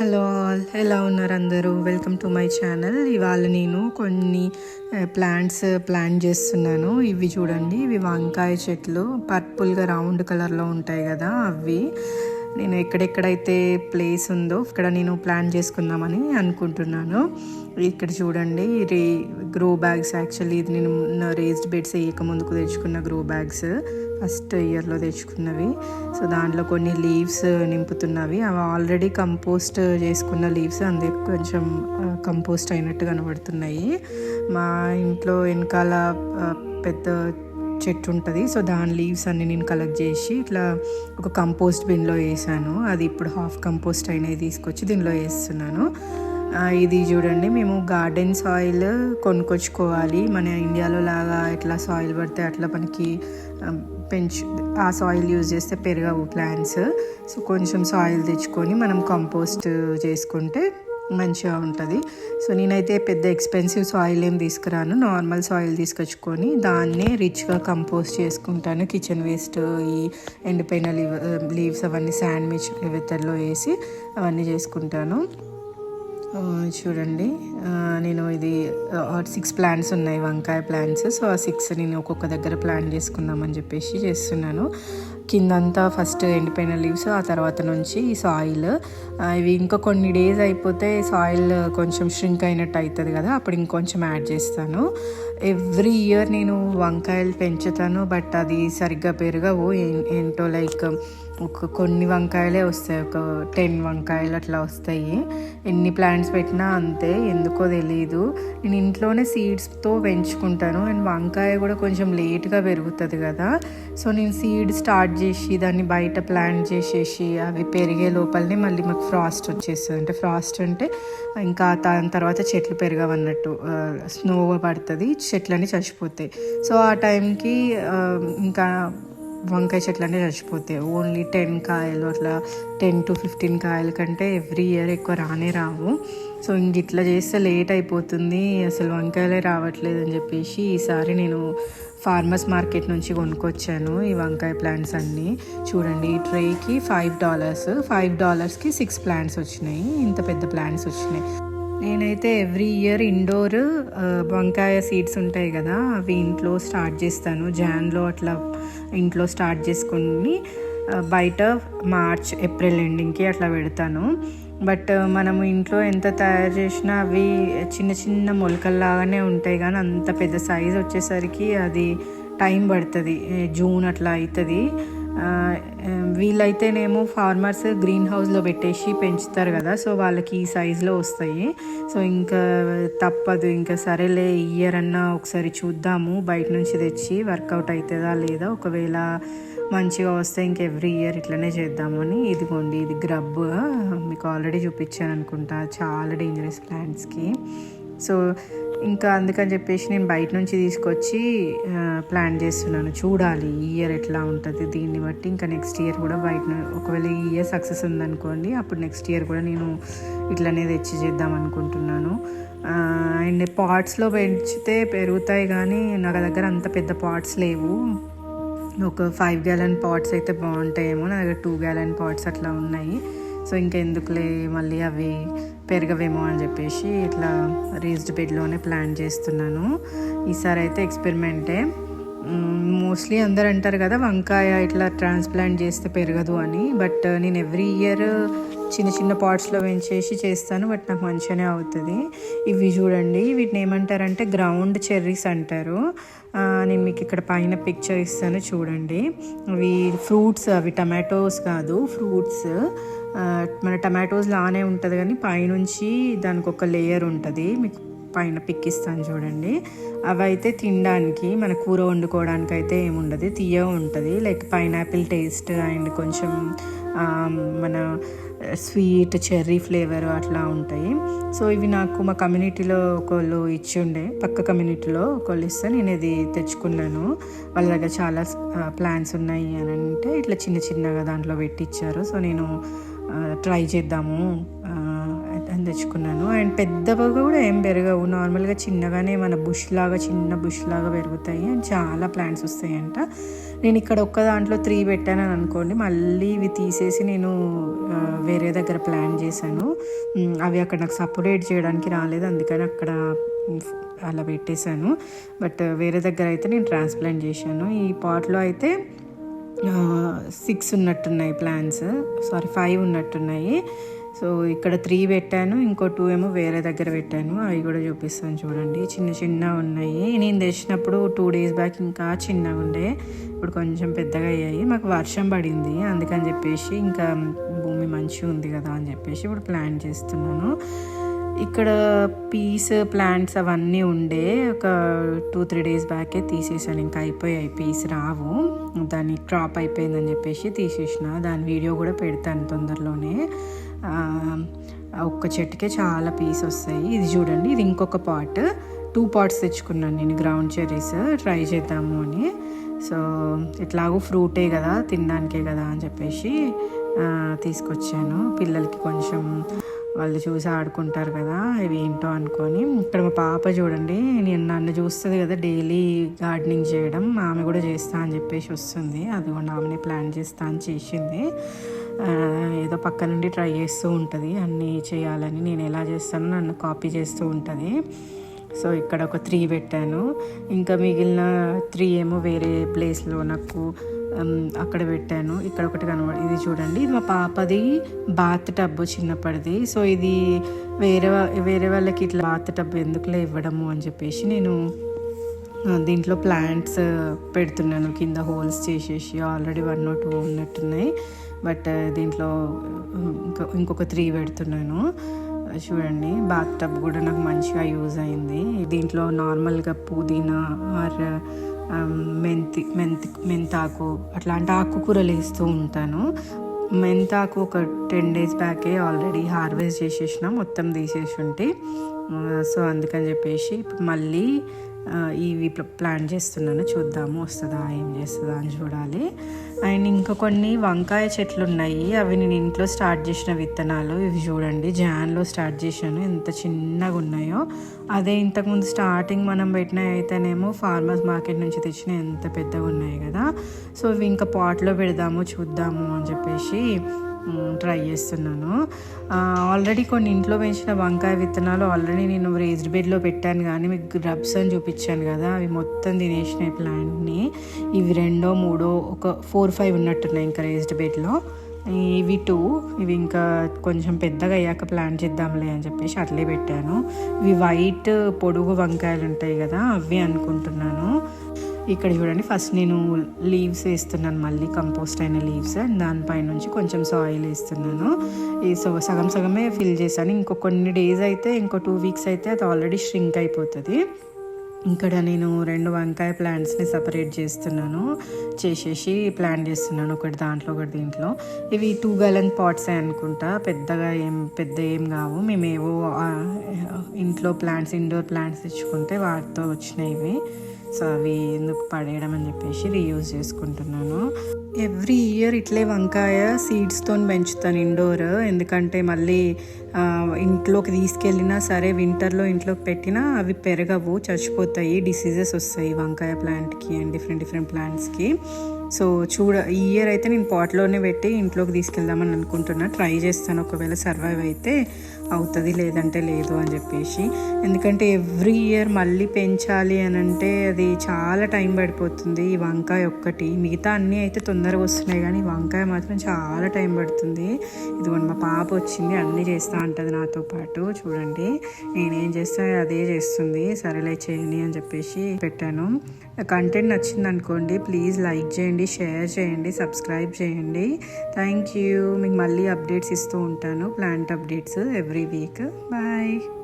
Hello all. ఎలా ఉన్నారు అందరూ? వెల్కమ్ టు మై ఛానల్ ఇవాళ నేను కొన్ని eh, ప్లాంట్స్ ప్లాంట్ చేస్తున్నాను. ఇవి చూడండి. ఇవి వంకాయ చెట్లు. పర్పుల్గా రౌండ్ కలర్లో ఉంటాయి కదా అవి. నేను ఎక్కడెక్కడైతే ప్లేస్ ఉందో ఇక్కడ నేను ప్లాన్ చేసుకుందామని అనుకుంటున్నాను. ఇక్కడ చూడండి. రే గ్రో బ్యాగ్స్ యాక్చువల్లీ ఇది నేను రేస్డ్ బెడ్స్ వేయక ముందుకు తెచ్చుకున్న గ్రో బ్యాగ్స్ ఫస్ట్ ఇయర్లో తెచ్చుకున్నవి. సో దాంట్లో కొన్ని లీవ్స్ నింపుతున్నవి. అవి ఆల్రెడీ కంపోస్ట్ చేసుకున్న లీవ్స్ అందుకే కొంచెం కంపోస్ట్ అయినట్టు కనబడుతున్నాయి. మా ఇంట్లో వెనకాల పెద్ద చెట్టు ఉంటుంది. సో దాని లీవ్స్ అన్ని నేను కలెక్ట్ చేసి ఇట్లా ఒక కంపోస్ట్ బిన్లో వేసాను. అది ఇప్పుడు హాఫ్ కంపోస్ట్ అయినవి తీసుకొచ్చి దీనిలో వేస్తున్నాను. ఇది చూడండి మేము గార్డెన్ సాయిల్ కొనుక్కొచ్చుకోవాలి. మన ఇండియాలో లాగా ఎట్లా సాయిల్ పడితే అట్లా మనకి పెంచు ఆ సాయిల్ యూజ్ చేస్తే పెరగవు ప్లాంట్స్ సో కొంచెం సాయిల్ తెచ్చుకొని మనం కంపోస్ట్ చేసుకుంటే మంచిగా ఉంటుంది. సో నేనైతే పెద్ద ఎక్స్పెన్సివ్ సాయిల్ ఏం తీసుకురాను. నార్మల్ సాయిల్ తీసుకొచ్చుకొని దాన్నే రిచ్గా కంపోస్ట్ చేసుకుంటాను. కిచెన్ వేస్ట్ ఈ ఎండిపోయిన లీవ్ లీవ్స్ అవన్నీ శాండ్విచ్ వెతర్లో వేసి అవన్నీ చేసుకుంటాను. చూడండి. నేను ఇది సిక్స్ ప్లాంట్స్ ఉన్నాయి వంకాయ ప్లాంట్స్ సో ఆ సిక్స్ నేను ఒక్కొక్క దగ్గర ప్లాన్ చేసుకుందామని చెప్పేసి చేస్తున్నాను. కిందంతా ఫస్ట్ ఎండిపోయిన లీవ్స్ ఆ తర్వాత నుంచి సాయిల్ ఇవి ఇంకా కొన్ని డేస్ అయిపోతే సాయిల్ కొంచెం ష్రింక్ అయినట్టు అవుతుంది కదా అప్పుడు ఇంకొంచెం యాడ్ చేస్తాను. ఎవ్రీ ఇయర్ నేను వంకాయలు పెంచుతాను బట్ అది సరిగ్గా పెరగవు. ఏం- ఏంటో లైక్ ఒక కొన్ని వంకాయలే వస్తాయి ఒక టెన్ వంకాయలు అట్లా వస్తాయి. ఎన్ని ప్లాంట్స్ పెట్టినా అంతే ఎందుకో తెలియదు నేను ఇంట్లోనే సీడ్స్తో పెంచుకుంటాను. అండ్ వంకాయ కూడా కొంచెం లేట్గా పెరుగుతుంది కదా. సో నేను సీడ్ స్టార్ట్ చేసి దాన్ని బయట ప్లాంట్ చేసేసి అవి పెరిగే లోపలనే మళ్ళీ మాకు ఫ్రాస్ట్ వచ్చేస్తుంది. అంటే ఫ్రాస్ట్ అంటే ఇంకా దాని తర్వాత చెట్లు పెరగవన్నట్టు స్నో పడుతుంది చెట్లన్నీ చచ్చిపోతాయి. సో ఆ టైంకి ఇంకా వంకాయ చెట్లు అంటే చచ్చిపోతాయి. ఓన్లీ టెన్ కాయలు అట్లా టెన్ టు ఫిఫ్టీన్ కాయల కంటే ఎవ్రీ ఇయర్ ఎక్కువ రానే రావు. సో ఇంక ఇట్లా చేస్తే లేట్ అయిపోతుంది. అసలు వంకాయలే రావట్లేదు అని చెప్పేసి ఈసారి నేను ఫార్మర్స్ మార్కెట్ నుంచి కొనుక్కొచ్చాను ఈ వంకాయ ప్లాంట్స్ అన్నీ. చూడండి ఈ ట్రేకి ఫైవ్ డాలర్స్ ఫైవ్ డాలర్స్కి సిక్స్ ప్లాంట్స్ వచ్చినాయి. ఇంత పెద్ద ప్లాంట్స్ వచ్చినాయి. నేనైతే ఎవ్రీ ఇయర్ ఇండోర్ వంకాయ సీడ్స్ ఉంటాయి కదా అవి ఇంట్లో స్టార్ట్ చేస్తాను. జాన్లో అట్లా ఇంట్లో స్టార్ట్ చేసుకొని బయట మార్చ్ ఏప్రిల్ ఎండింగ్కి అట్లా పెడతాను. బట్ మనము ఇంట్లో ఎంత తయారు చేసినా అవి చిన్న చిన్న మొలకల్లాగానే ఉంటాయి. కానీ అంత పెద్ద సైజ్ వచ్చేసరికి అది టైం పడుతుంది. జూన్ అట్లా అవుతుంది. వీళ్ళైతేనేమో ఫార్మర్స్ గ్రీన్ హౌస్లో పెట్టేసి పెంచుతారు కదా సో వాళ్ళకి ఈ సైజులో వస్తాయి. సో ఇంకా తప్పదు ఇంకా సరేలే ఇయర్ అన్నా ఒకసారి చూద్దాము బయట నుంచి తెచ్చి వర్కౌట్ అవుతుందా లేదా ఒకవేళ మంచిగా వస్తే ఇంక ఎవ్రీ ఇయర్ ఇట్లనే చేద్దామని. ఇదిగోండి ఇది గ్రబ్ మీకు ఆల్రెడీ చూపించాను అనుకుంటా చాలా డేంజరస్ ప్లాంట్స్కి సో ఇంకా అందుకని చెప్పేసి నేను బయట నుంచి తీసుకొచ్చి ప్లాన్ చేస్తున్నాను. చూడాలి ఈ ఇయర్ ఎట్లా ఉంటుంది దీన్ని బట్టి. ఇంకా నెక్స్ట్ ఇయర్ కూడా బయట ఒకవేళ ఈ ఇయర్ సక్సెస్ ఉందనుకోండి అప్పుడు నెక్స్ట్ ఇయర్ కూడా నేను ఇట్లనే తెచ్చి చేద్దాం అనుకుంటున్నాను. అండ్ పాట్స్లో పెంచితే పెరుగుతాయి కానీ నా దగ్గర అంత పెద్ద పాట్స్ లేవు. ఒక ఫైవ్ గ్యాలన్ పాట్స్ అయితే బాగుంటాయేమో నా దగ్గర టూ గ్యాలన్ పాట్స్ అట్లా ఉన్నాయి. సో ఇంకా ఎందుకులే మళ్ళీ అవి పెరగవేమో అని చెప్పేసి ఇట్లా రేస్డ్ బెడ్లోనే ప్లాన్ చేస్తున్నాను. ఈసారి అయితే ఎక్స్పెరిమెంటే మోస్ట్లీ అందరు అంటారు కదా వంకాయ ఇట్లా ట్రాన్స్ప్లాంట్ చేస్తే పెరగదు అని. బట్ uh, నేను ఎవ్రీ ఇయర్ చిన్న చిన్న పాట్స్లో పెంచేసి చేస్తాను బట్ నాకు మంచిగానే అవుతుంది. ఇవి చూడండి వీటిని ఏమంటారంటే గ్రౌండ్ చెర్రీస్ అంటారు. నేను మీకు ఇక్కడ పైన పిక్చర్ ఇస్తాను చూడండి. అవి ఫ్రూట్స్ అవి టమాటోస్ కాదు ఫ్రూట్స్ మన టమాటోస్ లానే ఉంటుంది కానీ పైనుంచి దానికి ఒక లేయర్ ఉంటుంది. మీకు పైన పిక్ ఇస్తాను చూడండి. అవి అయితే తినడానికి మన కూర వండుకోవడానికి అయితే ఏముండదు. తీయగా ఉంటుంది. లైక్ పైనాపిల్ టేస్ట్ అండ్ కొంచెం మన స్వీట్ చెర్రీ ఫ్లేవర్ అట్లా ఉంటాయి. సో ఇవి నాకు మా కమ్యూనిటీలో ఒకళ్ళు ఇచ్చి ఉండే. పక్క కమ్యూనిటీలో ఒకళ్ళు ఇస్తే నేను ఇది తెచ్చుకున్నాను. వాళ్ళ దగ్గర చాలా ప్లాన్స్ ఉన్నాయి అని అంటే ఇట్లా చిన్న చిన్నగా దాంట్లో పెట్టిచ్చారు. సో నేను ట్రై చేద్దాము అని తెచ్చుకున్నాను. అండ్ పెద్దగా కూడా ఏం పెరగవు. నార్మల్గా చిన్నగానే మన బుష్ లాగా చిన్న బుష్ లాగా పెరుగుతాయి. అండ్ చాలా ప్లాంట్స్ వస్తాయంట. నేను ఇక్కడ ఒక్క దాంట్లో త్రీ పెట్టాను అని అనుకోండి మళ్ళీ ఇవి తీసేసి నేను వేరే దగ్గర ప్లాన్ చేశాను. అవి అక్కడ నాకు సపరేట్ చేయడానికి రాలేదు అందుకని అక్కడ అలా పెట్టేశాను. బట్ వేరే దగ్గర అయితే నేను ట్రాన్స్ప్లాంట్ చేశాను. ఈ పాట్లో అయితే సిక్స్ ఉన్నట్టున్నాయి ప్లాన్స్ సారీ ఫైవ్ ఉన్నట్టున్నాయి. సో ఇక్కడ త్రీ పెట్టాను ఇంకో టూ ఏమో వేరే దగ్గర పెట్టాను. అవి కూడా చూపిస్తాను చూడండి. చిన్న చిన్న ఉన్నాయి. నేను తెచ్చినప్పుడు టూ డేస్ బ్యాక్ ఇంకా చిన్నగా ఉండే. ఇప్పుడు కొంచెం పెద్దగా అయ్యాయి. మాకు వర్షం పడింది. అందుకని చెప్పేసి ఇంకా భూమి మంచిగా ఉంది కదా అని చెప్పేసి ఇప్పుడు ప్లాన్ చేస్తున్నాను. ఇక్కడ పీస్ ప్లాంట్స్ అవన్నీ ఉండే ఒక టూ త్రీ డేస్ బ్యాకే తీసేసాను ఇంకా అయిపోయాయి పీస్ రావు. దాని క్రాప్ అయిపోయిందని చెప్పేసి తీసేసిన. దాని వీడియో కూడా పెడతాను తొందరలోనే. ఒక్క చెట్టుకే చాలా పీస్ వస్తాయి. ఇది చూడండి ఇది ఇంకొక పాట్ టూ పాట్స్ తెచ్చుకున్నాను నేను గ్రౌండ్ చెర్రీస్ ట్రై చేద్దాము అని. సో ఎట్లాగో ఫ్రూటే కదా తినడానికే కదా అని చెప్పేసి తీసుకొచ్చాను. పిల్లలకి కొంచెం వాళ్ళు చూసి ఆడుకుంటారు కదా ఇవి ఏంటో అనుకొని. ఇక్కడ మా పాప చూడండి నేను నన్ను చూస్తుంది కదా డైలీ గార్డెనింగ్ చేయడం ఆమె కూడా చేస్తా అని చెప్పేసి వస్తుంది. అది కూడా ఆమెనే ప్లాన్ చేస్తా అని చేసింది. ఏదో పక్క నుండి ట్రై చేస్తూ ఉంటుంది అన్నీ చేయాలని నేను ఎలా చేస్తానో నన్ను కాపీ చేస్తూ ఉంటుంది. సో ఇక్కడ ఒక త్రీ పెట్టాను. ఇంకా మిగిలిన త్రీ ఏమో వేరే ప్లేస్లో నాకు అక్కడ పెట్టాను. ఇక్కడ ఒకటి కనబడి ఇది చూడండి. మా పాపది బాత్ టబ్ చిన్నప్పటిది. సో ఇది వేరే వా- వేరే వాళ్ళకి ఇట్లా బాత్ టబ్ ఎందుకులే ఇవ్వడము అని చెప్పేసి నేను దీంట్లో ప్లాంట్స్ పెడుతున్నాను. కింద హోల్స్ చేసేసి ఆల్రెడీ వన్ నాట్ టూ ఉన్నట్టున్నాయి. బట్ దీంట్లో ఇంకా ఇంకో ఇంకొక త్రీ పెడుతున్నాను. చూడండి బాత్ టబ్ కూడా నాకు మంచిగా యూజ్ అయింది. దీంట్లో నార్మల్గా పుదీనా ఆర్ మెంతి మెంతి మెంతాకు అట్లాంటి ఆకుకూరలు వేస్తూ ఉంటాను. మెంతాకు ఒక టెన్ డేస్ బ్యాకే ఆల్రెడీ హార్వెస్ట్ చేసేసిన మొత్తం తీసేసి ఉంటే సో అందుకని చెప్పేసి ఇప్పుడు మళ్ళీ ఇవి ప్లాన్ చేస్తున్నాను. చూద్దాము వస్తుందా ఏం చేస్తుందా అని చూడాలి. అండ్ ఇంకా కొన్ని వంకాయ చెట్లు ఉన్నాయి. అవి నేను ఇంట్లో స్టార్ట్ చేసిన విత్తనాలు. ఇవి చూడండి జాన్లో స్టార్ట్ చేశాను. ఎంత చిన్నగా ఉన్నాయో. అదే ఇంతకుముందు స్టార్టింగ్ మనం పెట్టిన అయితేనేమో ఫార్మర్స్ మార్కెట్ నుంచి తెచ్చిన ఎంత పెద్దగా ఉన్నాయి కదా. సో ఇవి ఇంకా పాట్లో పెడదాము చూద్దాము అని చెప్పేసి ట్రై చేస్తున్నాను. ఆల్రెడీ కొన్ని ఇంట్లో పెంచిన వంకాయ విత్తనాలు ఆల్రెడీ నేను రేజ్డ్ బెడ్లో పెట్టాను కానీ మీకు గ్రబ్స్ అని చూపించాను కదా అవి మొత్తం తినేసినాయి ప్లాంట్ని ఇవి రెండో మూడో ఒక ఫోర్ ఫైవ్ ఉన్నట్టున్నాయి ఇంకా రేజ్డ్ బెడ్లో ఇవి టూ ఇవి ఇంకా కొంచెం పెద్దగా అయ్యాక ప్లాన్ చేద్దాంలే అని చెప్పేసి అట్లే పెట్టాను. ఇవి వైట్ పొడుగు వంకాయలు ఉంటాయి కదా అవి అనుకుంటున్నాను. ఇక్కడ చూడండి ఫస్ట్ నేను లీవ్స్ వేస్తున్నాను మళ్ళీ కంపోస్ట్ అయిన లీవ్స్ అండ్ దానిపై నుంచి కొంచెం సాయిల్ వేస్తున్నాను. ఈ సో సగం సగమే ఫిల్ చేశాను. ఇంకో కొన్ని డేస్ అయితే ఇంకో టూ వీక్స్ అయితే అది ఆల్రెడీ ష్రింక్ అయిపోతుంది. ఇక్కడ నేను రెండు వంకాయ ప్లాంట్స్ని సపరేట్ చేస్తున్నాను. చేసేసి ప్లాన్ చేస్తున్నాను ఒకటి దాంట్లో ఒకటి దీంట్లో. ఇవి టూ గలన్ పాట్సే అనుకుంటా. పెద్దగా ఏం పెద్ద ఏం కావు. మేమేవో ఇంట్లో ప్లాంట్స్ ఇండోర్ ప్లాంట్స్ తెచ్చుకుంటే వాటితో వచ్చినాయి ఇవి. సో అవి ఎందుకు పడేయడం అని చెప్పేసి రీయూజ్ చేసుకుంటున్నాను. ఎవ్రీ ఇయర్ ఇట్లే వంకాయ సీడ్స్తో పెంచుతాను ఇండోర్ ఎందుకంటే మళ్ళీ ఇంట్లోకి తీసుకెళ్ళినా సరే వింటర్లో ఇంట్లోకి పెట్టినా అవి పెరగవు చచ్చిపోతాయి డిసీజెస్ వస్తాయి వంకాయ ప్లాంట్కి అండ్ డిఫరెంట్ డిఫరెంట్ ప్లాంట్స్కి సో చూడ ఈ ఇయర్ అయితే నేను పాట్లోనే పెట్టి ఇంట్లోకి తీసుకెళ్దామని అనుకుంటున్నా. ట్రై చేస్తాను ఒకవేళ సర్వైవ్ అయితే. అవుతుంది లేదంటే లేదు అని చెప్పేసి. ఎందుకంటే ఎవ్రీ ఇయర్ మళ్ళీ పెంచాలి అని అంటే అది చాలా టైం పడిపోతుంది. ఈ వంకాయ ఒక్కటి మిగతా అన్నీ అయితే తొందరగా వస్తున్నాయి కానీ ఈ వంకాయ మాత్రం చాలా టైం పడుతుంది. ఇదిగోండి మా పాప వచ్చింది అన్నీ చేస్తూ ఉంటుంది నాతో పాటు. చూడండి నేనేం చేస్తా అదే చేస్తుంది. సరేలే చేయని అని చెప్పేసి పెట్టాను. కంటెంట్ నచ్చింది అనుకోండి ప్లీజ్ లైక్ చేయండి షేర్ చేయండి సబ్స్క్రైబ్ చేయండి. థ్యాంక్ యూ మీకు మళ్ళీ అప్డేట్స్ ఇస్తూ ఉంటాను. Plant updates every week bye